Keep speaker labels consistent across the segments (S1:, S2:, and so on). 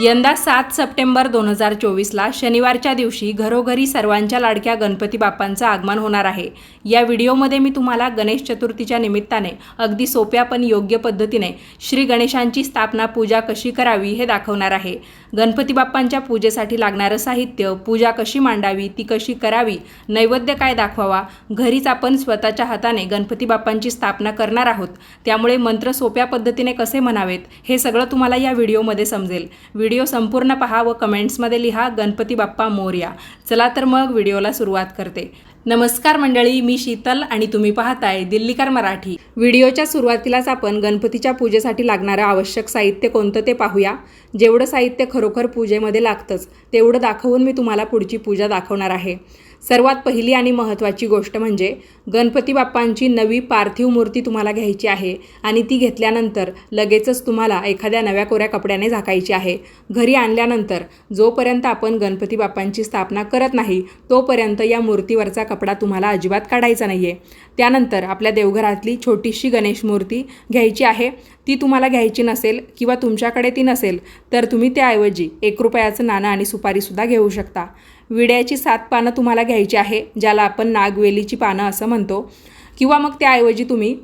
S1: यंदा सात सप्टेंबर दोन हजार चोवीसला शनिवारच्या दिवशी घरोघरी सर्वांच्या लाडक्या गणपती बाप्पांचं आगमन होणार आहे. या व्हिडिओमध्ये मी तुम्हाला गणेश चतुर्थीच्या निमित्ताने अगदी सोप्या पण योग्य पद्धतीने श्री गणेशांची स्थापना पूजा कशी करावी हे दाखवणार आहे. गणपती बाप्पांच्या पूजेसाठी लागणारं साहित्य पूजा कशी मांडावी ती कशी करावी नैवेद्य काय दाखवावा घरीच आपण स्वतःच्या हाताने गणपती बाप्पांची स्थापना करणार आहोत. त्यामुळे मंत्र सोप्या पद्धतीने कसे म्हणावेत हे सगळं तुम्हाला या व्हिडिओमध्ये समजेल. व्हिडिओ संपूर्ण पहा व कमेंट्समध्ये लिहा गणपती बाप्पा मोर्या. चला तर मग व्हिडिओला सुरुवात करते. नमस्कार मंडळी मी शीतल आणि तुम्ही पाहताय दिल्लीकर मराठी. व्हिडिओच्या सुरुवातीलाच आपण गणपतीच्या पूजेसाठी लागणारं आवश्यक साहित्य कोणतं ते पाहूया. जेवढं साहित्य खरोखर पूजेमध्ये लागतंच तेवढं दाखवून मी तुम्हाला पुढची पूजा दाखवणार आहे. सर्वात पहिली आणि महत्त्वाची गोष्ट म्हणजे गणपती बाप्पांची नवी पार्थिव मूर्ती तुम्हाला घ्यायची आहे आणि ती घेतल्यानंतर लगेचच तुम्हाला एखाद्या नव्या कोऱ्या कपड्याने झाकायची आहे. घरी आणल्यानंतर जोपर्यंत आपण गणपती बाप्पांची स्थापना करत नाही तोपर्यंत या मूर्तीवरचा कपडा तुम्हाला अजिबात काढायचा नाही आहे त्यानंतर आपल्या देवघरातली छोटीशी गणेश मूर्ती घ्यायची आहे. ती तुम्हाला घ्यायची नसेल किंवा तुमच्याकडे ती नसेल तर तुम्ही त्याऐवजी एक रुपयाचं नाणं आणि सुपारीसुद्धा घेऊ शकता. विड्याची सात पानं तुम्हाला घ्यायची आहे ज्याला आपण नागवेलीची पानं असं म्हणतो. किंवा मग त्याऐवजी तुम्ही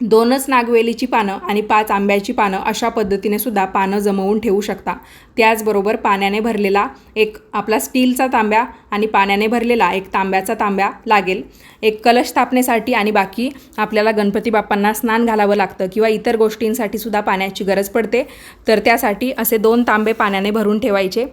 S1: दोनच नागवेलीची पानं आणि पाच आंब्याची पानं अशा पद्धतीने सुद्धा पानं जमवून ठेवू शकता. त्याचबरोबर पाण्याने भरलेला एक आपला स्टीलचा तांब्या आणि पाण्याने भरलेला एक तांब्याचा तांब्या लागेल. एक कलश स्थापनेसाठी आणि बाकी आपल्याला गणपती बाप्पांना स्नान घालावं लागतं किंवा इतर गोष्टींसाठी सुद्धा पाण्याची गरज पडते. तर त्यासाठी असे दोन तांबे पाण्याने भरून ठेवायचे.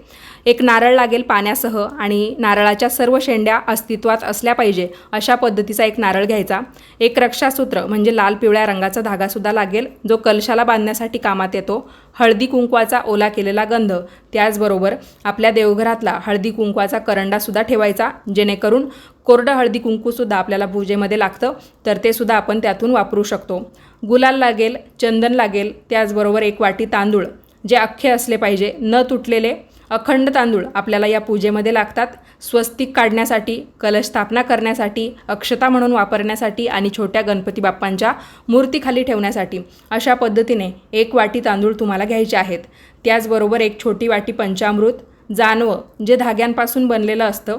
S1: एक नारळ लागेल पाण्यासह आणि नारळाच्या सर्व शेंड्या अस्तित्वात असल्या पाहिजे अशा पद्धतीचा एक नारळ घ्यायचा. एक रक्षासूत्र म्हणजे लाल पिवळ्या रंगाचा धागासुद्धा लागेल जो कलशाला बांधण्यासाठी कामात येतो. हळदी कुंकवाचा ओला केलेला गंध त्याचबरोबर आपल्या देवघरातला हळदी कुंकवाचा करंडासुद्धा ठेवायचा जेणेकरून कोरडं हळदी कुंकूसुद्धा आपल्याला पूजेमध्ये लागतं तर ते सुद्धा आपण त्यातून वापरू शकतो. गुलाल लागेल चंदन लागेल त्याचबरोबर एक वाटी तांदूळ जे अख्खे असले पाहिजे न तुटलेले अखंड तांदूळ आपल्याला या पूजेमध्ये लागतात. स्वस्तिक काढण्यासाठी कलश स्थापना करण्यासाठी अक्षता म्हणून वापरण्यासाठी आणि छोट्या गणपती बाप्पांच्या मूर्तीखाली ठेवण्यासाठी अशा पद्धतीने एक वाटी तांदूळ तुम्हाला घ्यायचे आहेत. त्याचबरोबर एक छोटी वाटी पंचामृत जानवं जे धाग्यांपासून बनलेलं असतं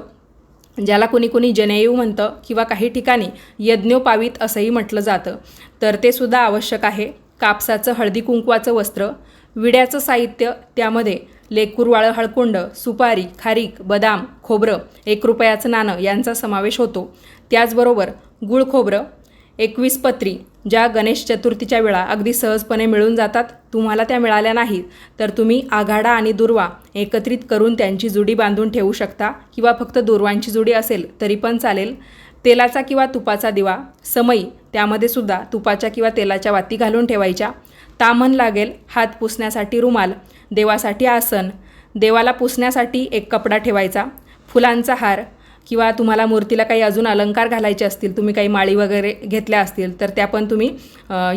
S1: ज्याला कोणी कोणी जनेयू म्हणतं किंवा काही ठिकाणी यज्ञोपावीत असंही म्हटलं जातं. तर ते सुद्धा आवश्यक आहे. कापसाचं हळदी कुंकवाचं वस्त्र विड्याचं साहित्य त्यामध्ये लेकुरवाळं हळकुंड सुपारी खारीक बदाम खोबरं एक रुपयाचं नाणं यांचा समावेश होतो. त्याचबरोबर गुळ खोबरं एकवीस पत्री ज्या गणेश चतुर्थीच्या वेळा अगदी सहजपणे मिळून जातात तुम्हाला त्या मिळाल्या नाहीत तर तुम्ही आघाडा आणि दुर्वा एकत्रित करून त्यांची जुडी बांधून ठेवू शकता किंवा फक्त दुर्वांची जुडी असेल तरी पण चालेल. तेलाचा किंवा तुपाचा दिवा समई त्यामध्ये सुद्धा तुपाच्या किंवा तेलाच्या वाती घालून ठेवायच्या. तामण लागेल हात पुसण्यासाठी रुमाल देवासाठी आसन देवाला पुसण्यासाठी एक कपडा ठेवायचा फुलांचा हार किंवा तुम्हाला मूर्तीला काही अजून अलंकार घालायचे असतील तुम्ही काही माळी वगैरे घेतल्या असतील तर त्या पण तुम्ही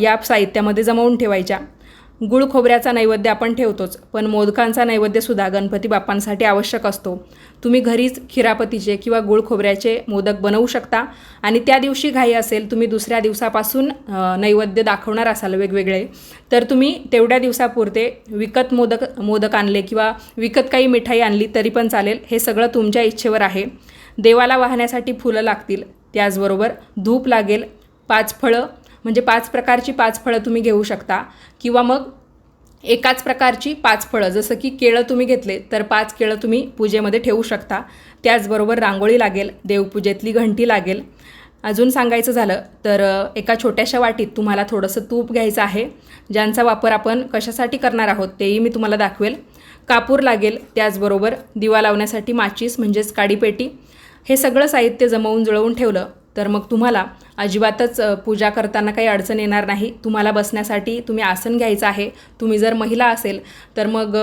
S1: या साहित्यामध्ये जमवून ठेवायच्या. गुळ खोबऱ्याचा नैवेद्य आपण ठेवतोच पण मोदकांचा नैवेद्यसुद्धा गणपती बाप्पांसाठी आवश्यक असतो. तुम्ही घरीच खिरापतीचे किंवा गुळ खोबऱ्याचे मोदक बनवू शकता आणि त्या दिवशी घाई असेल तुम्ही दुसऱ्या दिवसापासून नैवेद्य दाखवणार असाल वेगवेगळे तर तुम्ही तेवढ्या दिवसापुरते विकत मोदक मोदक आणले किंवा विकत काही मिठाई आणली तरी पण चालेल हे सगळं तुमच्या इच्छेवर आहे. देवाला वाहण्यासाठी फुलं लागतील त्याचबरोबर धूप लागेल पाच फळं म्हणजे पाच प्रकारची पाच फळं तुम्ही घेऊ शकता. किंवा मग एकाच प्रकारची पाच फळं जसं की केळं तुम्ही घेतले तर पाच केळं तुम्ही पूजेमध्ये ठेवू शकता. त्याचबरोबर रांगोळी लागेल देवपूजेतली घंटी लागेल. अजून सांगायचं झालं तर एका छोट्याशा वाटीत तुम्हाला थोडंसं तूप घ्यायचं आहे. ज्यांचा वापर आपण कशासाठी करणार आहोत तेही मी तुम्हाला दाखवेल. कापूर लागेल त्याचबरोबर दिवा लावण्यासाठी माचीस म्हणजेच काडीपेटी. हे सगळं साहित्य जमवून जुळवून ठेवलं तर मग तुम्हाला अजिबातच पूजा करताना काही अडचण येणार नाही. तुम्हाला बसण्यासाठी तुम्ही आसन घ्यायचं आहे. तुम्ही जर महिला असेल तर मग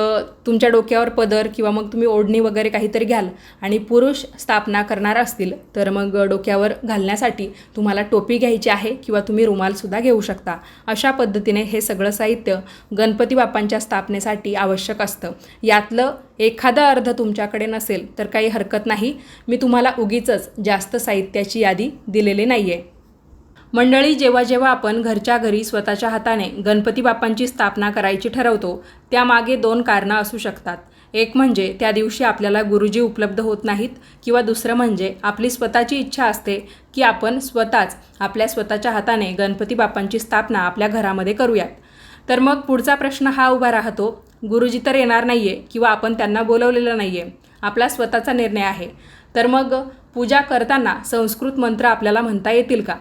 S1: तुमच्या डोक्यावर पदर किंवा मग तुम्ही ओढणी वगैरे काहीतरी घ्याल आणि पुरुष स्थापना करणार असतील तर मग डोक्यावर घालण्यासाठी तुम्हाला टोपी घ्यायची आहे किंवा तुम्ही रुमालसुद्धा घेऊ शकता. अशा पद्धतीने हे सगळं साहित्य गणपती बाप्पांच्या स्थापनेसाठी आवश्यक असतं. यातलं एखादा अर्ध तुमच्याकडे नसेल तर काही हरकत नाही. मी तुम्हाला उगीच जास्त साहित्याची यादी दिलेले नाही आहे मंडळी जेव्हा जेव्हा आपण घरच्या घरी स्वतःच्या हाताने गणपती बाप्पांची स्थापना करायची ठरवतो त्यामागे दोन कारणं असू शकतात. एक म्हणजे त्या दिवशी आपल्याला गुरुजी उपलब्ध होत नाहीत किंवा दुसरं म्हणजे आपली स्वतःची इच्छा असते की आपण स्वतःच आपल्या स्वतःच्या हाताने गणपती बाप्पांची स्थापना आपल्या घरामध्ये करूयात. तर मग पुढचा प्रश्न हा उभा राहतो गुरुजी तर येणार नाही आहे किंवा आपण त्यांना बोलवलेलं नाही आहे आपला स्वतःचा निर्णय आहे. तर मग पूजा करताना संस्कृत मंत्र आपल्याला म्हणता येतील का?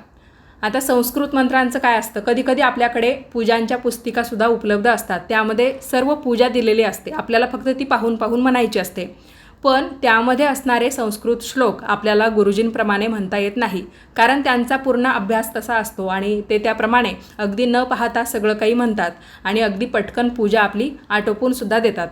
S1: आता संस्कृत मंत्रांचं काय असतं? कधीकधी आपल्याकडे पूजांच्या पुस्तिकासुद्धा उपलब्ध असतात. त्यामध्ये सर्व पूजा दिलेली असते. आपल्याला फक्त ती पाहून पाहून म्हणायची असते. पण त्यामध्ये असणारे संस्कृत श्लोक आपल्याला गुरुजींप्रमाणे म्हणता येत नाही. कारण त्यांचा पूर्ण अभ्यास तसा असतो आणि ते त्याप्रमाणे अगदी न पाहता सगळं काही म्हणतात आणि अगदी पटकन पूजा आपली आटोपूनसुद्धा देतात.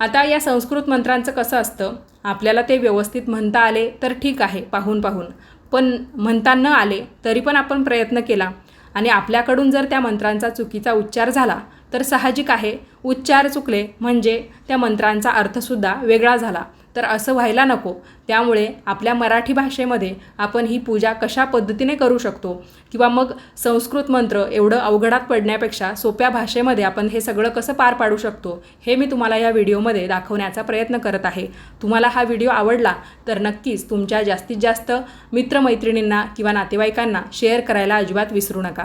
S1: आता या संस्कृत मंत्रांचं कसं असतं? आपल्याला ते व्यवस्थित म्हणता आले तर ठीक आहे पाहून पाहून. पण म्हणता न आले तरी पण आपण प्रयत्न केला. आणि आपल्याकडून जर त्या मंत्रांचा चुकीचा उच्चार झाला तर साहजिक आहे. उच्चार चुकले म्हणजे त्या मंत्रांचा अर्थसुद्धा वेगळा झाला. तर असं व्हायला नको. त्यामुळे आपल्या मराठी भाषेमध्ये आपण ही पूजा कशा पद्धतीने करू शकतो? किंवा मग संस्कृत मंत्र एवढं अवघडात पडण्यापेक्षा सोप्या भाषेमध्ये आपण हे सगळं कसं पार पाडू शकतो? हे मी तुम्हाला या व्हिडिओमध्ये दाखवण्याचा प्रयत्न करत आहे. तुम्हाला हा व्हिडिओ आवडला तर नक्कीच तुमच्या जास्तीत जास्त मित्रमैत्रिणींना किंवा नातेवाईकांना शेअर करायला अजिबात विसरू नका.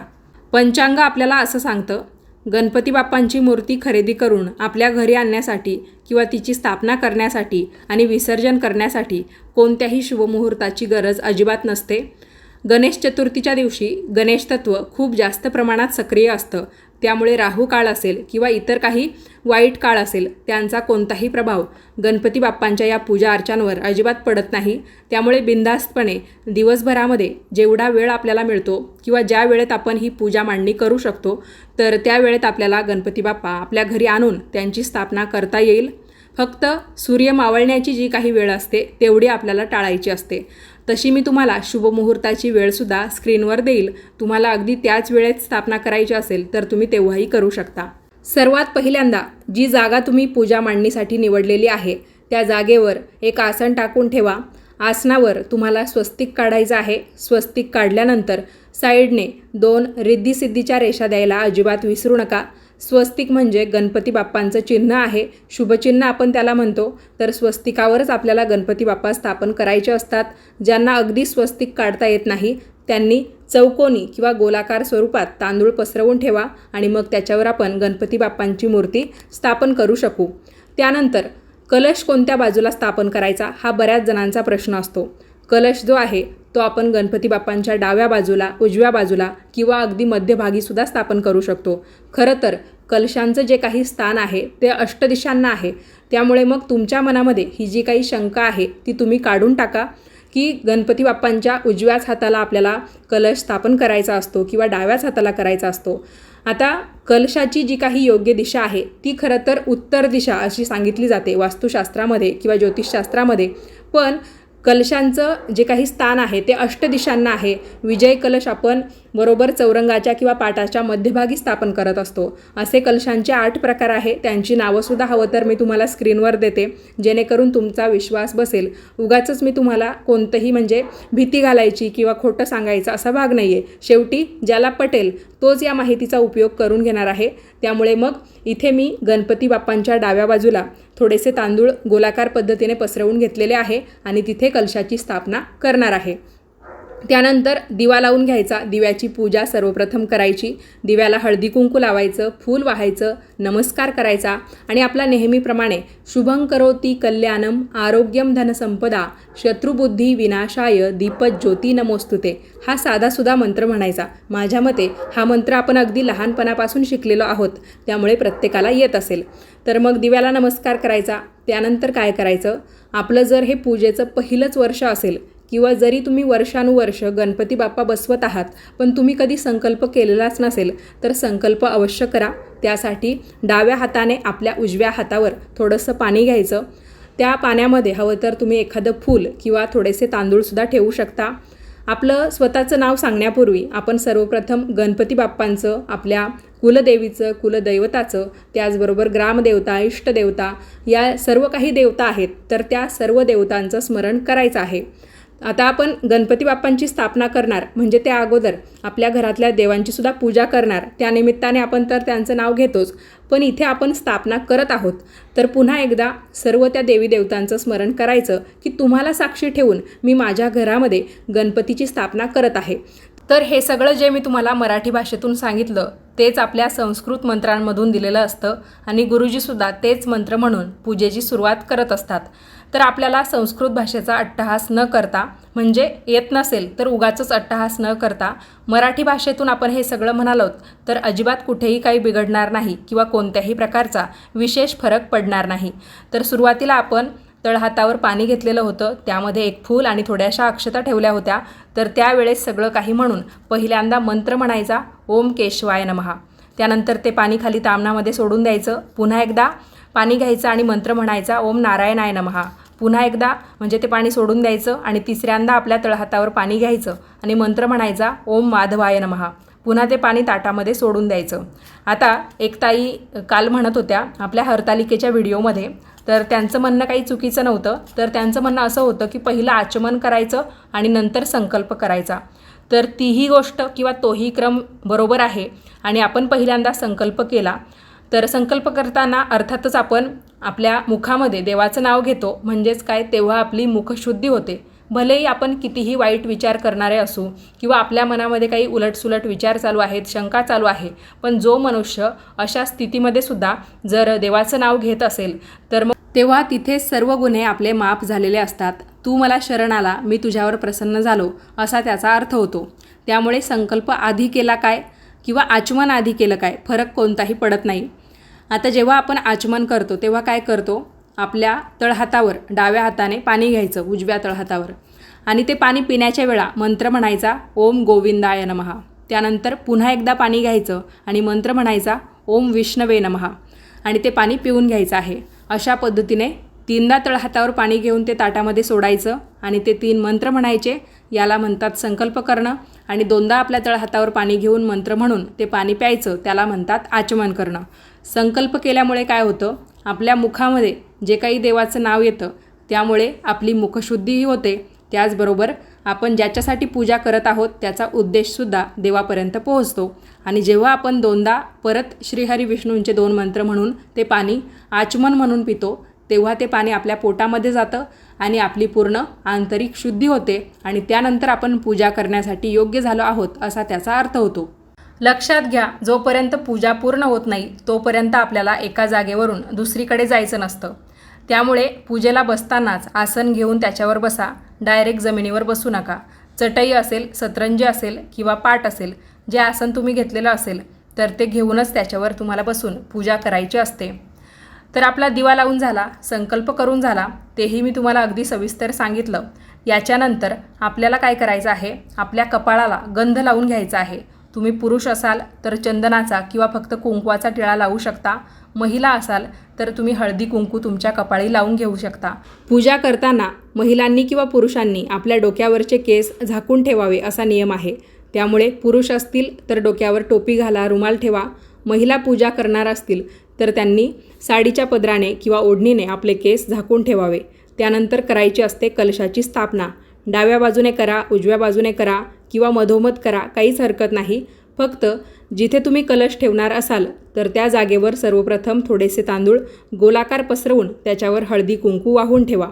S1: पंचांग आपल्याला असं सांगतं गणपती बाप्पांची मूर्ती खरेदी करून आपल्या घरी आणण्यासाठी किंवा तिची स्थापना करण्यासाठी आणि विसर्जन करण्यासाठी कोणत्याही शुभमुहूर्ताची गरज अजिबात नसते. गणेश चतुर्थीच्या दिवशी गणेश तत्व खूप जास्त प्रमाणात सक्रिय असतं. त्यामुळे राहू काळ असेल किंवा इतर काही वाईट काळ असेल त्यांचा कोणताही प्रभाव गणपती बाप्पांच्या या पूजा अर्चांवर अजिबात पडत नाही. त्यामुळे बिंदास्तपणे दिवसभरामध्ये जेवढा वेळ आपल्याला मिळतो किंवा ज्या वेळेत आपण ही पूजा मांडणी करू शकतो तर त्या वेळेत आपल्याला गणपती बाप्पा आपल्या घरी आणून त्यांची स्थापना करता येईल. फक्त सूर्य मावळण्याची जी काही वेळ असते तेवढी आपल्याला टाळायची असते. तशी मी तुम्हाला शुभमुहूर्ताची वेळसुद्धा स्क्रीनवर देईल. तुम्हाला अगदी त्याच वेळेत स्थापना करायची असेल तर तुम्ही तेव्हाही करू शकता. सर्वात पहिल्यांदा जी जागा तुम्ही पूजा मांडणीसाठी निवडलेली आहे त्या जागेवर एक आसन टाकून ठेवा. आसनावर तुम्हाला स्वस्तिक काढायचं आहे. स्वस्तिक काढल्यानंतर साईडने दोन रिद्धिसिद्धीच्या रेषा द्यायला अजिबात विसरू नका. स्वस्तिक म्हणजे गणपती बाप्पांचं चिन्ह आहे. शुभचिन्ह आपण त्याला म्हणतो. तर स्वस्तिकावरच आपल्याला गणपती बाप्पा स्थापन करायचे असतात. ज्यांना अगदी स्वस्तिक काढता येत नाही त्यांनी चौकोनी किंवा गोलाकार स्वरूपात तांदूळ पसरवून ठेवा आणि मग त्याच्यावर आपण गणपती बाप्पांची मूर्ती स्थापन करू शकू. त्यानंतर कलश कोणत्या बाजूला स्थापन करायचा हा बऱ्याच जणांचा प्रश्न असतो. कलश जो आहे तो आपण गणपती बाप्पांच्या डाव्या बाजूला उजव्या बाजूला किंवा अगदी मध्यभागीसुद्धा स्थापन करू शकतो. खरं तर कलशांचं जे काही स्थान आहे ते अष्टदिशांना आहे. त्यामुळे मग तुमच्या मनामध्ये ही जी काही शंका आहे ती तुम्ही काढून टाका की गणपती बाप्पांच्या उजव्याच हाताला आपल्याला कलश स्थापन करायचा असतो किंवा डाव्याच हाताला करायचा असतो. आता कलशाची जी काही योग्य दिशा आहे ती खरं तर उत्तर दिशा अशी सांगितली जाते वास्तुशास्त्रामध्ये किंवा ज्योतिषशास्त्रामध्ये. पण कलशांचं जे काही स्थान आहे ते अष्टदिशांना आहे. विजय कलश आपण बरोबर चौरंगाच्या किंवा पाटाच्या मध्यभागी स्थापन करत असतो. असे कलशांचे आठ प्रकार आहे. त्यांची नावंसुद्धा हवं तर मी तुम्हाला स्क्रीनवर देते. जेणेकरून तुमचा विश्वास बसेल. उगाचच मी तुम्हाला कोणतंही म्हणजे भीती घालायची किंवा खोटं सांगायचं असा भाग नाही आहे शेवटी ज्याला पटेल तोच या माहितीचा उपयोग करून घेणार आहे. त्यामुळे मग इथे मी गणपती बाप्पांच्या डाव्या बाजूला थोडेसे तांदूळ गोलाकार पद्धतीने पसरवून घेतलेले आहे आणि तिथे कलशाची स्थापना करणार आहे. त्यानंतर दिवा लावून घ्यायचा. दिव्याची पूजा सर्वप्रथम करायची. दिव्याला हळदी कुंकू लावायचं फूल वाहायचं नमस्कार करायचा आणि आपला नेहमीप्रमाणे शुभं करोती कल्याणम आरोग्यम धनसंपदा शत्रुबुद्धी विनाशाय दीपत ज्योती नमोस्तुते. हा साधासुद्धा मंत्र म्हणायचा. माझ्या मते हा मंत्र आपण अगदी लहानपणापासून शिकलेलो आहोत. त्यामुळे प्रत्येकाला येत असेल. तर मग दिव्याला नमस्कार करायचा. त्यानंतर काय करायचं? आपलं जर हे पूजेचं पहिलंच वर्ष असेल किंवा जरी तुम्ही वर्षानुवर्ष गणपती बाप्पा बसवत आहात पण तुम्ही कधी संकल्प केलेलाच नसेल तर संकल्प अवश्य करा. त्यासाठी डाव्या हाताने आपल्या उजव्या हातावर थोडंसं पाणी घ्यायचं. त्या पाण्यामध्ये हवं तर तुम्ही एखादं फूल किंवा थोडेसे तांदूळसुद्धा ठेवू शकता. आपलं स्वतःचं नाव सांगण्यापूर्वी आपण सर्वप्रथम गणपती बाप्पांचं आपल्या कुलदेवीचं कुलदैवताचं त्याचबरोबर ग्रामदेवता इष्टदेवता या सर्व काही देवता आहेत तर त्या सर्व देवतांचं स्मरण करायचं आहे. आता आपण गणपती बाप्पांची स्थापना करणार म्हणजे त्या अगोदर आपल्या घरातल्या देवांची सुद्धा पूजा करणार. त्यानिमित्ताने आपण तर त्यांचं नाव घेतोच पण इथे आपण स्थापना करत आहोत. तर पुन्हा एकदा सर्व त्या देवी देवतांचं स्मरण करायचं की तुम्हाला साक्षी ठेवून मी माझ्या घरामध्ये गणपतीची स्थापना करत आहे. तर हे सगळं जे मी तुम्हाला मराठी भाषेतून सांगितलं तेच आपल्या संस्कृत मंत्रांमधून दिलेलं असतं आणि गुरुजीसुद्धा तेच मंत्र म्हणून पूजेची सुरुवात करत असतात. तर आपल्याला संस्कृत भाषेचा अट्टहास न करता म्हणजे येत नसेल तर उगाचंच अट्टहास न करता मराठी भाषेतून आपण हे सगळं म्हणालोत तर अजिबात कुठेही काही बिघडणार नाही किंवा कोणत्याही प्रकारचा विशेष फरक पडणार नाही. तर सुरुवातीला आपण तळहातावर पाणी घेतलेलं होतं त्यामध्ये एक फूल आणि थोड्याशा अक्षता ठेवल्या होत्या तर त्यावेळेस सगळं काही म्हणून पहिल्यांदा मंत्र म्हणायचा ओम केशवाय नमहा त्यानंतर ते पाणी खाली तामणामध्ये सोडून द्यायचं पुन्हा एकदा पाणी घ्यायचं आणि मंत्र म्हणायचा ओम नारायणाय नमहा पुन्हा एकदा म्हणजे ते पाणी सोडून द्यायचं आणि तिसऱ्यांदा आपल्या तळहातावर पाणी घ्यायचं आणि मंत्र म्हणायचा ओम माधवाय नमहा पुन्हा ते पाणी ताटामध्ये सोडून द्यायचं. आता एक ताई काल म्हणत होत्या आपल्या हरतालिकेच्या व्हिडिओमध्ये तर त्यांचं म्हणणं काही चुकीचं नव्हतं तर त्यांचं म्हणणं असं होतं की पहिलं आचमन करायचं आणि नंतर संकल्प करायचा. तर तीही गोष्ट किंवा तोही क्रम बरोबर आहे आणि आपण पहिल्यांदा संकल्प केला. तर संकल्प करताना अर्थातच आपण आपल्या मुखामध्ये देवाचं नाव घेतो म्हणजेच काय? तेव्हा आपली मुखशुद्धी होते. भलेही आपण कितीही वाईट विचार करणारे असू किंवा आपल्या मनामध्ये काही उलटसुलट विचार चालू आहेत शंका चालू आहे पण जो मनुष्य अशा स्थितीमध्ये सुद्धा जर देवाचं नाव घेत असेल तर मग तेव्हा तिथे सर्व गुन्हे आपले माफ झालेले असतात. तू मला शरण आला मी तुझ्यावर प्रसन्न झालो असा त्याचा अर्थ होतो. त्यामुळे संकल्प आधी केला काय? किंवा आचमन आधी केलं काय? फरक कोणताही पडत नाही. आता जेव्हा आपण आचमन करतो तेव्हा काय करतो? आपल्या तळहातावर डाव्या हाताने पाणी घ्यायचं उजव्या तळहातावर. आणि ते पाणी पिण्याच्या वेळा मंत्र म्हणायचा ओम गोविंदाय नमहा त्यानंतर पुन्हा एकदा पाणी घ्यायचं आणि मंत्र म्हणायचा ओम विष्णवे नमहा आणि ते पाणी पिऊन घ्यायचं आहे. अशा पद्धतीने तीनदा तळहातावर पाणी घेऊन ते ताटामध्ये सोडायचं आणि ते तीन मंत्र म्हणायचे याला म्हणतात संकल्प करणं आणि दोनदा आपल्या तळहातावर पाणी घेऊन मंत्र म्हणून ते पाणी प्यायचं त्याला म्हणतात आचमन करणं. संकल्प केल्यामुळे काय होतं? आपल्या मुखामध्ये जे काही देवाचं नाव येतं त्यामुळे आपली मुखशुद्धीही होते. त्याचबरोबर आपण ज्याच्यासाठी पूजा करत आहोत त्याचा उद्देशसुद्धा देवापर्यंत पोहोचतो. आणि जेव्हा आपण दोनदा परत श्रीहरी विष्णूंचे दोन मंत्र म्हणून ते पाणी आचमन म्हणून पितो तेव्हा ते पाणी आपल्या पोटामध्ये जातं आणि आपली पूर्ण आंतरिक शुद्धी होते आणि त्यानंतर आपण पूजा करण्यासाठी योग्य झालो आहोत असा त्याचा अर्थ होतो. लक्षात घ्या जोपर्यंत पूजा पूर्ण होत नाही तोपर्यंत आपल्याला एका जागेवरून दुसरीकडे जायचं नसतं. त्यामुळे पूजेला बसतानाच आसन घेऊन त्याच्यावर बसा. डायरेक्ट जमिनीवर बसू नका. चटई असेल सतरंजी असेल किंवा पाट असेल जे आसन तुम्ही घेतलेलं असेल तर ते घेऊनच त्याच्यावर तुम्हाला बसून पूजा करायची असते. तर आपला दिवा लावून झाला संकल्प करून झाला तेही मी तुम्हाला अगदी सविस्तर सांगितलं. याच्यानंतर आपल्याला काय करायचं आहे? आपल्या कपाळाला गंध लावून घ्यायचा आहे. तुम्ही पुरुष असाल तर चंदनाचा किंवा फक्त कुंकवाचा टिळा लावू शकता. महिला असाल तर तुम्ही हळदी कुंकू तुमच्या कपाळी लावून घेऊ शकता. पूजा करताना महिलांनी किंवा पुरुषांनी आपल्या डोक्यावरचे केस झाकून ठेवावे असा नियम आहे. त्यामुळे पुरुष असतील तर डोक्यावर टोपी घाला रुमाल ठेवा. महिला पूजा करणार असतील तर त्यांनी साडीच्या पदराने किंवा ओढणीने आपले केस झाकून ठेवावे. त्यानंतर करायची असते कलशाची स्थापना. डाव्या बाजूने करा उजव्या बाजूने करा किंवा मधोमध करा काहीच हरकत नाही. फक्त जिथे तुम्ही कलश ठेवणार असाल तर त्या जागेवर सर्वप्रथम थोडेसे तांदूळ गोलाकार पसरवून त्याच्यावर हळदी कुंकू वाहून ठेवा.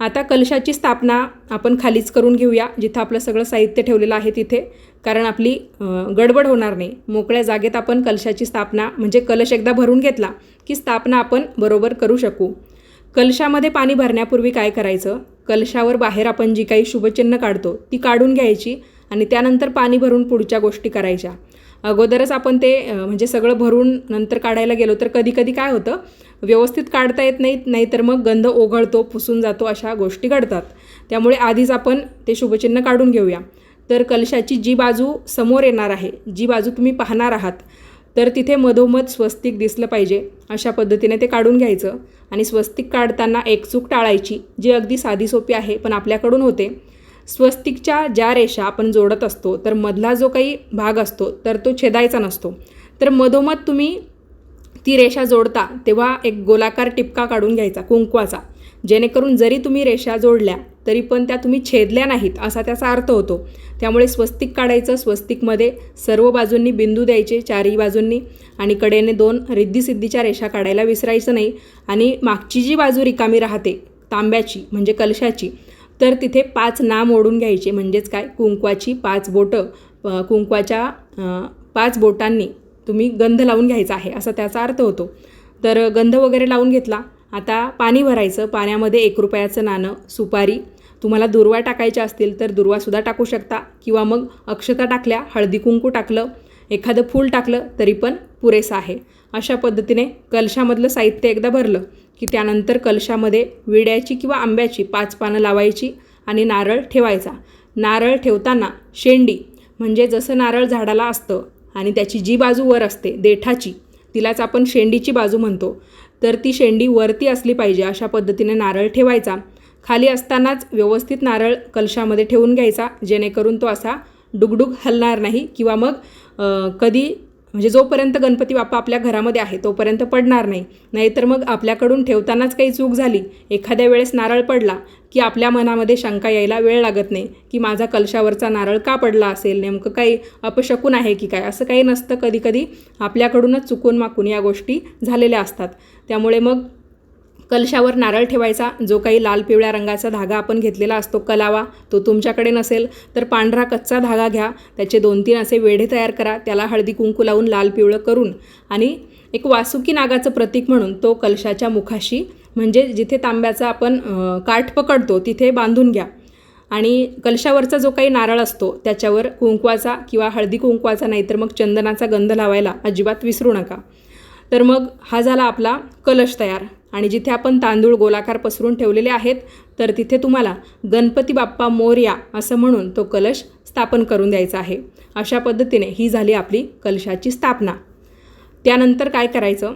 S1: आता कलशाची स्थापना आपण खालीच करून घेऊया जिथं आपलं सगळं साहित्य ठेवलेलं आहे तिथे. कारण आपली गडबड होणार नाही. मोकळ्या जागेत आपण कलशाची स्थापना म्हणजे कलश एकदा भरून घेतला की स्थापना आपण बरोबर करू शकू. कलशामध्ये पाणी भरण्यापूर्वी काय करायचं? कलशावर बाहेर आपण जी काही शुभचिन्ह काढतो ती काढून घ्यायची आणि त्यानंतर पाणी भरून पुढच्या गोष्टी करायच्या. अगोदरच आपण ते म्हणजे सगळं भरून नंतर काढायला गेलो तर कधी कधी काय होतं? व्यवस्थित काढता येत नाहीत नाहीतर मग गंध ओघळतो पुसून जातो अशा गोष्टी घडतात. त्यामुळे आधीच आपण ते शुभचिन्ह काढून घेऊया. तर कलशाची जी बाजू समोर येणार आहे जी बाजू तुम्ही पाहणार आहात तर तिथे मधोमध स्वस्तिक दिसलं पाहिजे अशा पद्धतीने ते काढून घ्यायचं. आणि स्वस्तिक काढताना एक चूक टाळायची जी अगदी साधी सोपी आहे पण आपल्याकडून होते. स्वस्तिकच्या ज्या रेषा आपण जोडत असतो तर मधला जो काही भाग असतो तर तो छेदायचा नसतो. तर मधोमध तुम्ही ती रेषा जोडता तेव्हा एक गोलाकार टिपका काढून घ्यायचा कुंकवाचा. जेणेकरून जरी तुम्ही रेषा जोडल्या तरी पण त्या तुम्ही छेदल्या नाहीत असा त्याचा अर्थ होतो. त्यामुळे स्वस्तिक काढायचं स्वस्तिकमध्ये सर्व बाजूंनी बिंदू द्यायचे चारही बाजूंनी आणि कडेने दोन रिद्धिसिद्धीच्या रेषा काढायला विसरायचं नाही. आणि मागची जी बाजू रिकामी राहते तांब्याची म्हणजे कलशाची तर तिथे पाच नाम ओढून घ्यायचे म्हणजेच काय? कुंकवाची पाच बोटं कुंकवाच्या पाच बोटांनी तुम्ही गंध लावून घ्यायचा आहे असा त्याचा अर्थ होतो. तर गंध वगैरे लावून घेतला. आता पाणी भरायचं. पाण्यामध्ये एक रुपयाचं नाणं सुपारी. तुम्हाला दुर्वा टाकायच्या असतील तर दुर्वासुद्धा टाकू शकता. किंवा मग अक्षता टाकल्या हळदी कुंकू टाकलं एखादं फूल टाकलं तरी पण पुरेसं आहे. अशा पद्धतीने कलशामधलं साहित्य एकदा भरलं की त्यानंतर कलशामध्ये विड्याची किंवा आंब्याची पाच पानं लावायची आणि नारळ ठेवायचा. नारळ ठेवताना शेंडी म्हणजे जसं नारळ झाडाला असतं आणि त्याची जी बाजू वर असते देठाची तिलाच आपण शेंडीची बाजू म्हणतो. तर ती शेंडी वरती असली पाहिजे अशा पद्धतीने नारळ ठेवायचा. खाली असतानाच व्यवस्थित नारळ कलशामध्ये ठेवून घ्यायचा जेणेकरून तो असा डुगडुग हलणार नाही किंवा मग कधी म्हणजे जोपर्यंत गणपती बाप्पा आपल्या घरामध्ये आहे तोपर्यंत पडणार नाही. नाहीतर मग आपल्याकडून ठेवतानाच काही चूक झाली. एखाद्या वेळेस नारळ पडला की आपल्या मनामध्ये शंका यायला वेळ लागत नाही की माझा कलशावरचा नारळ का पडला असेल? नेमकं काही अपशकून आहे की काय? असं काही नसतं. कधीकधी आपल्याकडूनच चुकून माकून या गोष्टी झालेल्या असतात. त्यामुळे मग कलशावर नारळ ठेवायचा जो काही लाल पिवळ्या रंगाचा धागा आपण घेतलेला असतो कलावा तो तुमच्याकडे नसेल तर पांढरा कच्चा धागा घ्या. त्याचे दोन तीन असे वेढे तयार करा. त्याला हळदी कुंकू लावून लाल पिवळं करून. आणि एक वासुकी नागाचं प्रतीक म्हणून तो कलशाच्या मुखाशी म्हणजे जिथे तांब्याचा आपण काठ पकडतो तिथे बांधून घ्या. आणि कलशावरचा जो काही नारळ असतो त्याच्यावर कुंकवाचा किंवा हळदी कुंकवाचा नाहीतर मग चंदनाचा गंध लावायला अजिबात विसरू नका. तर मग हा झाला आपला कलश तयार. आणि जिथे आपण तांदूळ गोलाकार पसरून ठेवलेले आहेत तर तिथे तुम्हाला गणपती बाप्पा मोर्या असं म्हणून तो कलश स्थापन करून द्यायचा आहे. अशा पद्धतीने ही झाली आपली कलशाची स्थापना. त्यानंतर काय करायचं?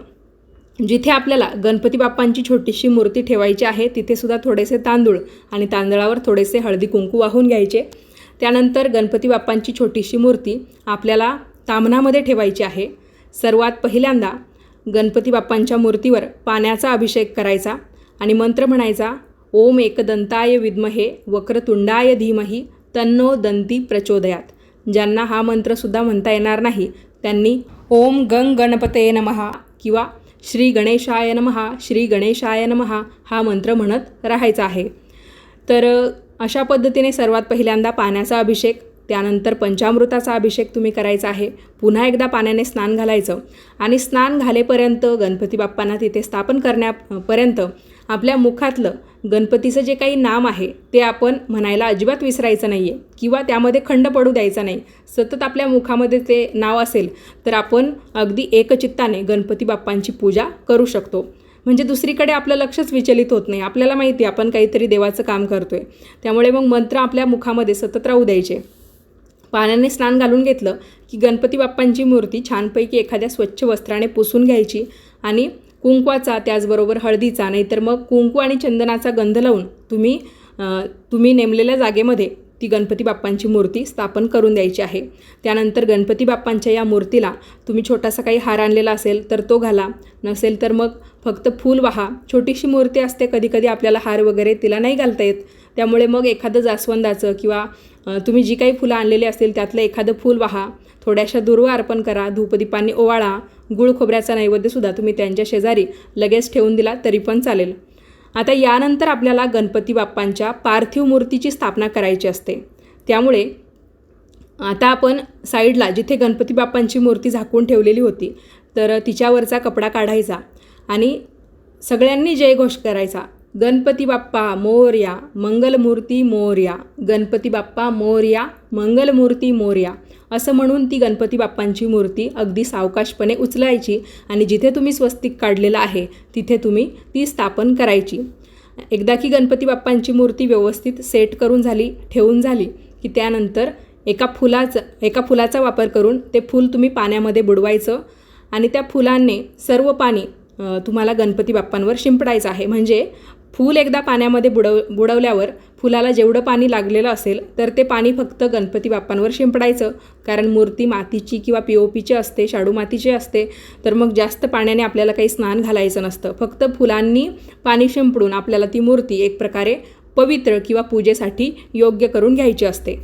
S1: जिथे आपल्याला गणपती बाप्पांची छोटीशी मूर्ती ठेवायची आहे तिथे सुद्धा थोडेसे तांदूळ आणि तांदळावर थोडेसे हळदी कुंकू वाहून घ्यायचे. त्यानंतर गणपती बाप्पांची छोटीशी मूर्ती आपल्याला तामणामध्ये ठेवायची आहे. सर्वात पहिल्यांदा गणपती बाप्पांच्या मूर्तीवर पाण्याचा अभिषेक करायचा आणि मंत्र म्हणायचा ओम एकदंताय विद्महे वक्रतुंडाय धीमही तन्नो दंती प्रचोदयात. ज्यांना हा मंत्रसुद्धा म्हणता येणार नाही त्यांनी ओम गंग गणपते नमहा किंवा श्री गणेशाय नमहा श्री गणेशाय नमहा हा मंत्र म्हणत राहायचा आहे. तर अशा पद्धतीने सर्वात पहिल्यांदा पाण्याचा अभिषेक त्यानंतर पंचामृताचा अभिषेक तुम्ही करायचा आहे. पुन्हा एकदा पाण्याने स्नान घालायचं. आणि स्नान घालेपर्यंत गणपती बाप्पांना तिथे स्थापन करण्यापर्यंत आपल्या मुखातलं गणपतीचं जे काही नाम आहे ते आपण म्हणायला अजिबात विसरायचं नाही आहे किंवा त्यामध्ये खंड पडू द्यायचा नाही. सतत आपल्या मुखामध्ये ते नाव असेल तर आपण अगदी एकचित्ताने गणपती बाप्पांची पूजा करू शकतो. म्हणजे दुसरीकडे आपलं लक्षच विचलित होत नाही. आपल्याला माहिती आहे आपण काहीतरी देवाचं काम करतो आहे त्यामुळे मग मंत्र आपल्या मुखामध्ये सतत राहू द्यायचे. पाण्याने स्नान घालून घेतलं की गणपती बाप्पांची मूर्ती छानपैकी एखाद्या स्वच्छ वस्त्राने पुसून घ्यायची आणि कुंकवाचा त्याचबरोबर हळदीचा नाहीतर मग कुंकू आणि चंदनाचा गंध लावून तुम्ही तुम्ही नेमलेल्या जागेमध्ये ती गणपती बाप्पांची मूर्ती स्थापन करून द्यायची आहे. त्यानंतर गणपती बाप्पांच्या या मूर्तीला तुम्ही छोटासा काही हार आणलेला असेल तर तो घाला. नसेल तर मग फक्त फूल वाहा. छोटीशी मूर्ती असते कधीकधी आपल्याला हार वगैरे तिला नाही घालता येत. त्यामुळे मग एखादं जास्वंदाचं किंवा तुम्ही जी काही फुलं आणलेली असतील त्यातलं एखादं फूल वाहा. थोड्याशा दुर्वा अर्पण करा धूपदीपांनी ओवाळा. गुळ खोबऱ्याचा नैवेद्यसुद्धा तुम्ही त्यांच्या शेजारी लगेच ठेवून दिला तरी पण चालेल. आता यानंतर आपल्याला गणपती बाप्पांच्या पार्थिव मूर्तीची स्थापना करायची असते. त्यामुळे आता आपण साईडला जिथे गणपती बाप्पांची मूर्ती झाकून ठेवलेली होती तर तिच्यावरचा कपडा काढायचा आणि सगळ्यांनी जयघोष करायचा. गणपती बाप्पा मोर्या मंगलमूर्ती मोर्या गणपती बाप्पा मोर्या मंगलमूर्ती मोर्या असं म्हणून ती गणपती बाप्पांची मूर्ती अगदी सावकाशपणे उचलायची आणि जिथे तुम्ही स्वस्तिक काढलेलं आहे तिथे तुम्ही ती स्थापन करायची. एकदा की गणपती बाप्पांची मूर्ती व्यवस्थित सेट करून झाली ठेवून झाली की त्यानंतर एका फुलाचं एका फुलाचा वापर करून ते फूल तुम्ही पाण्यामध्ये बुडवायचं आणि त्या फुलांनी सर्व पाणी तुम्हाला गणपती बाप्पांवर शिंपडायचं आहे. म्हणजे फूल एकदा पाण्यामध्ये बुडव बुडवल्यावर फुलाला जेवढं पाणी लागलेलं असेल तर ते पाणी फक्त गणपती बाप्पांवर शिंपडायचं. कारण मूर्ती मातीची किंवा पी ओ पीची असते शाडू मातीची असते तर मग जास्त पाण्याने आपल्याला काही स्नान घालायचं नसतं. फक्त फुलांनी पाणी शिंपडून आपल्याला ती मूर्ती एक प्रकारे पवित्र किंवा पूजेसाठी योग्य करून घ्यायची असते.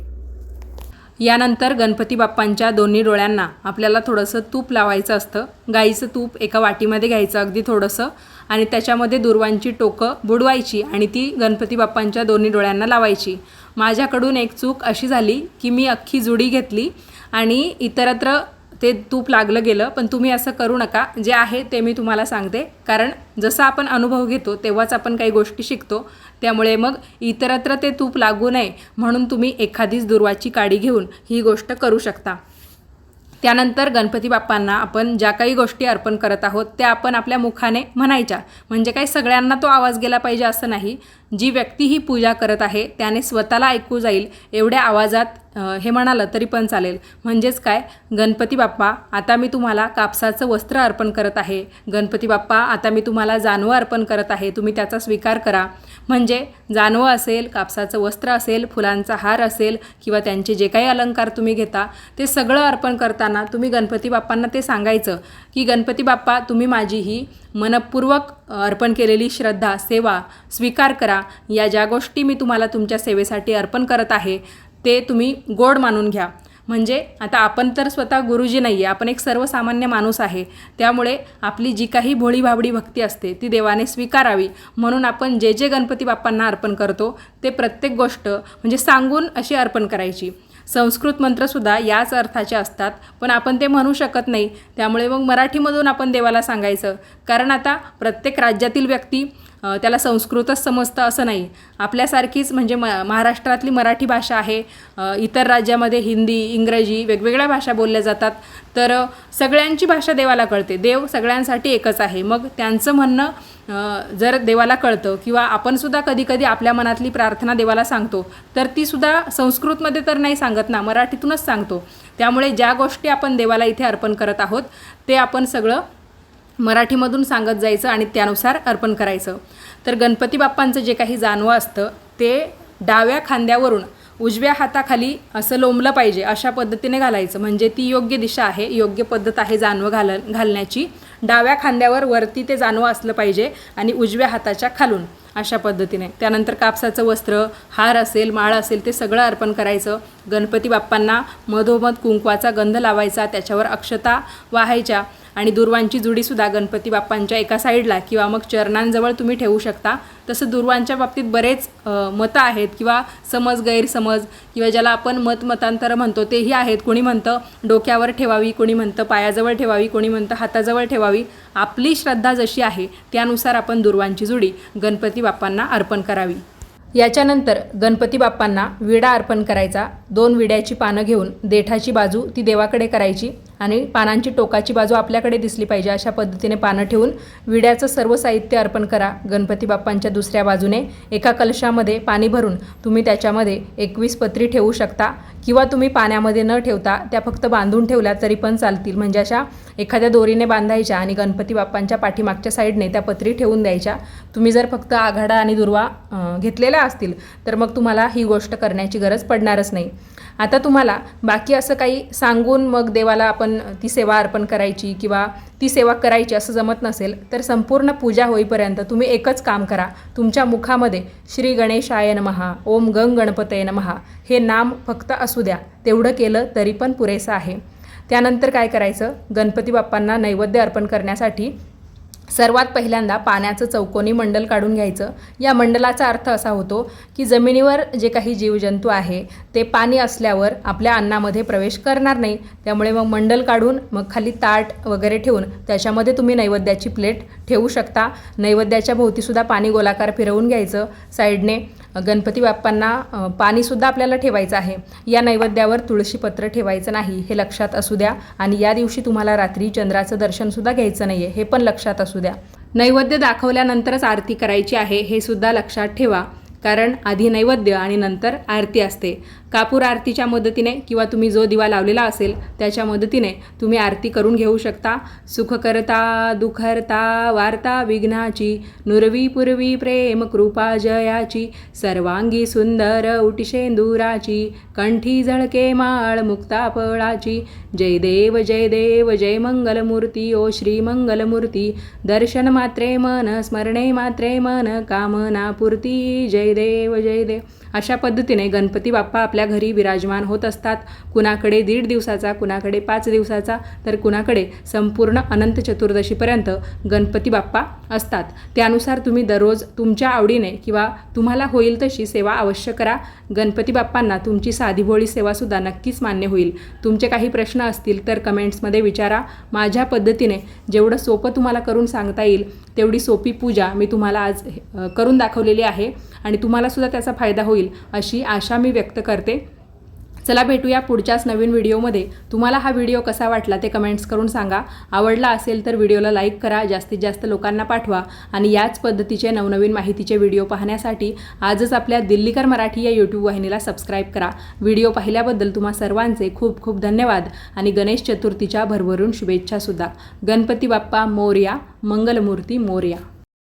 S1: यानंतर गणपती बाप्पांच्या दोन्ही डोळ्यांना आपल्याला थोडंसं तूप लावायचं असतं. गाईचं तूप एका वाटीमध्ये घ्यायचं अगदी थोडंसं आणि त्याच्यामध्ये दुर्वांची टोकं बुडवायची आणि ती गणपती बाप्पांच्या दोन्ही डोळ्यांना लावायची. माझ्याकडून एक चूक अशी झाली की मी अख्खी जुडी घेतली आणि इतरत्र ते तूप लागलं गेलं पण तुम्ही असं करू नका. जे आहे ते मी तुम्हाला सांगते. कारण जसा आपण अनुभव घेतो तेव्हाच आपण काही गोष्टी शिकतो. त्यामुळे मग इतरत्र ते तूप लागू नये म्हणून तुम्ही एखादीच दुर्वाची काडी घेऊन ही गोष्ट करू शकता. त्यानंतर गणपती बाप्पांना आपण ज्या काही गोष्टी अर्पण करत आहोत त्या आपण आपल्या मुखाने म्हणायच्या. म्हणजे काही सगळ्यांना तो आवाज गेला पाहिजे असं नाही. जी व्यक्ती ही पूजा करत आहे त्याने स्वतःला ऐकू जाईल एवढ्या आवाजात हे म्हणालं तरी पण चालेल. म्हणजेच काय? गणपती बाप्पा आता मी तुम्हाला कापसाचं वस्त्र अर्पण करत आहे. गणपती बाप्पा आता मी तुम्हाला जानवं अर्पण करत आहे. तुम्ही त्याचा स्वीकार करा. म्हणजे जानवं असेल कापसाचं वस्त्र असेल फुलांचा हार असेल किंवा त्यांचे जे काही अलंकार तुम्ही घेता ते सगळं अर्पण करताना तुम्ही गणपती बाप्पांना ते सांगायचं की गणपती बाप्पा तुम्ही माझी ही मनपूर्वक अर्पण केलेली श्रद्धा सेवा स्वीकार करा. या ज्या गोष्टी मी तुम्हाला तुमच्या सेवेसाठी अर्पण करत आहे ते तुम्ही गोड मानून घ्या. म्हणजे आता आपण तर स्वतः गुरुजी नाही आहे आपण एक सर्वसामान्य माणूस आहे. त्यामुळे आपली जी काही भोळीभाबडी भक्ती असते ती देवाने स्वीकारावी. म्हणून आपण जे जे गणपती बाप्पांना अर्पण करतो ते प्रत्येक गोष्ट म्हणजे सांगून अशी अर्पण करायची. संस्कृत मंत्रसुद्धा याच अर्थाचे असतात. पण आपण ते म्हणू शकत नाही. त्यामुळे मग मराठीमधून आपण देवाला सांगायचं. कारण आता प्रत्येक राज्यातील व्यक्ती त्याला संस्कृतच समजतं असं नाही. आपल्यासारखीच म्हणजे म महाराष्ट्रातली मराठी भाषा आहे. इतर राज्यामध्ये हिंदी इंग्रजी वेगवेगळ्या भाषा बोलल्या जातात. तर सगळ्यांची भाषा देवाला कळते. देव सगळ्यांसाठी एकच आहे. मग त्यांचं म्हणणं जर देवाला कळतं किंवा आपणसुद्धा कधीकधी आपल्या मनातली प्रार्थना देवाला सांगतो तर तीसुद्धा संस्कृतमध्ये तर नाही सांगत ना मराठीतूनच सांगतो. त्यामुळे ज्या गोष्टी आपण देवाला इथे अर्पण करत आहोत ते आपण सगळं मराठीमधून सांगत जायचं आणि त्यानुसार अर्पण करायचं. तर गणपती बाप्पांचं जे काही जानवं असतं ते डाव्या खांद्यावरून उजव्या हाताखाली असं लोंबलं पाहिजे अशा पद्धतीने घालायचं. म्हणजे ती योग्य दिशा आहे योग्य पद्धत आहे जानवं घाल घालण्याची. डाव्या खांद्यावर वरती ते जानवं असलं पाहिजे आणि उजव्या हाताच्या खालून अशा पद्धतीने. त्यानंतर कापसाचं वस्त्र हार असेल माळ असेल ते सगळं अर्पण करायचं. गणपती बाप्पांना मधोमध कुंकवाचा गंध लावायचा त्याच्यावर अक्षता वाहायच्या. आणि दुर्वांची जुडीसुद्धा गणपती बाप्पांच्या एका साईडला किंवा मग चरणांजवळ तुम्ही ठेवू शकता. तसं दुर्वांच्या बाबतीत बरेच मतं आहेत किंवा समज गैरसमज किंवा ज्याला आपण मत मतांतर म्हणतो तेही आहेत. कोणी म्हणतं डोक्यावर ठेवावी कोणी म्हणतं पायाजवळ ठेवावी कोणी म्हणतं हाताजवळ ठेवावी. आपली श्रद्धा जशी आहे त्यानुसार आपण दुर्वांची जुडी गणपती बाप्पांना अर्पण करावी. याच्यानंतर गणपती बाप्पांना विडा अर्पण करायचा. दोन विड्याची पानं घेऊन देठाची बाजू ती देवाकडे करायची. आणि पानांची टोकाची बाजू आपल्याकडे दिसली पाहिजे अशा पद्धतीने पानं ठेवून विड्याचं सर्व साहित्य अर्पण करा. गणपती बाप्पांच्या दुसऱ्या बाजूने एका कलशामध्ये पाणी भरून तुम्ही त्याच्यामध्ये एकवीस पत्री ठेवू शकता किंवा तुम्ही पाण्यामध्ये न ठेवता त्या फक्त बांधून ठेवल्या तरी पण चालतील. म्हणजे अशा एखाद्या दोरीने बांधायच्या आणि गणपती बाप्पांच्या पाठीमागच्या साईडने त्या पत्री ठेवून द्यायच्या. तुम्ही जर फक्त आघाडा आणि दुर्वा घेतलेल्या असतील तर मग तुम्हाला ही गोष्ट करण्याची गरज पडणारच नाही. आता तुम्हाला बाकी असं काही सांगून मग देवाला आपण ती सेवा अर्पण करायची किंवा ती सेवा करायची असं जमत नसेल तर संपूर्ण पूजा होईपर्यंत तुम्ही एकच काम करा. तुमच्या मुखामध्ये श्री गणेशाय नमहा ओम गंग गणपतय नमहा हे नाम फक्त असू द्या. तेवढं केलं तरी पण पुरेसं आहे. त्यानंतर काय करायचं? गणपती बाप्पांना नैवेद्य अर्पण करण्यासाठी सर्वात पहिल्यांदा पाण्याचं चौकोनी मंडल काढून घ्यायचं. या मंडलाचा अर्थ असा होतो की जमिनीवर जे काही जीवजंतू आहे ते पाणी असल्यावर आपल्या अन्नामध्ये प्रवेश करणार नाही. त्यामुळे मग मंडल काढून मग खाली ताट वगैरे ठेवून त्याच्यामध्ये तुम्ही नैवेद्याची प्लेट ठेवू शकता. नैवेद्याच्या भोवतीसुद्धा पाणी गोलाकार फिरवून घ्यायचं. साईडने गणपती बाप्पांना पाणीसुद्धा आपल्याला ठेवायचं आहे. या नैवेद्यावर तुळशीपत्र ठेवायचं नाही हे लक्षात असू द्या. आणि या दिवशी तुम्हाला रात्री चंद्राचं दर्शनसुद्धा घ्यायचं नाही आहे हे पण लक्षात असू द्या. नैवेद्य दाखवल्यानंतरच आरती करायची आहे हे सुद्धा लक्षात ठेवा. कारण आधी नैवेद्य आणि नंतर आरती असते. कापूर आरतीच्या मदतीने किंवा तुम्ही जो दिवा लावलेला असेल त्याच्या मदतीने तुम्ही आरती करून घेऊ शकता. सुखकर्ता दुःखहर्ता वार्ता विघ्नाची नुरवी पूर्वी प्रेम कृपा जयाची सर्वांगी सुंदर उटिशेंदुराची कंठी झळके माळ मुक्ता फळाची जय देव जय देव जय मंगलमूर्ती ओ श्री मंगलमूर्ती. दर्शन मात्रे मन स्मरणे मात्रे मन कामना पूर्ती. जय देव जय देव. अशा पद्धतीने गणपती बाप्पा आपल्या घरी विराजमान होत असतात. कुणाकडे दीड दिवसाचा कुणाकडे पाच दिवसाचा तर कुणाकडे संपूर्ण अनंत चतुर्दशीपर्यंत गणपती बाप्पा असतात. त्यानुसार तुम्ही दररोज तुमच्या आवडीने किंवा तुम्हाला होईल तशी सेवा अवश्य करा. गणपती बाप्पांना तुमची साधी भोळी सेवासुद्धा नक्कीच मान्य होईल. तुमचे काही प्रश्न असतील तर कमेंट्समध्ये विचारा. माझ्या पद्धतीने जेवढं सोपं तुम्हाला करून सांगता येईल तेवढी सोपी पूजा मी तुम्हाला आज करून दाखवलेली आहे. आणि तुम्हालासुद्धा त्याचा फायदा होईल. होईल अशी आशा मी व्यक्त करते. चला भेटूया पुढच्याच नवीन व्हिडिओमध्ये. तुम्हाला हा व्हिडिओ कसा वाटला ते कमेंट्स करून सांगा. आवडला असेल तर व्हिडिओला लाईक करा जास्तीत जास्त लोकांना पाठवा आणि याच पद्धतीचे नवनवीन माहितीचे व्हिडिओ पाहण्यासाठी आजच आपल्या दिल्लीकर मराठी या यूट्यूब वाहिनीला सबस्क्राईब करा. व्हिडिओ पाहिल्याबद्दल तुम्हा सर्वांचे खूप खूप धन्यवाद आणि गणेश चतुर्थीच्या भरभरून शुभेच्छासुद्धा गणपती बाप्पा मोर्या मंगलमूर्ती मोर्या.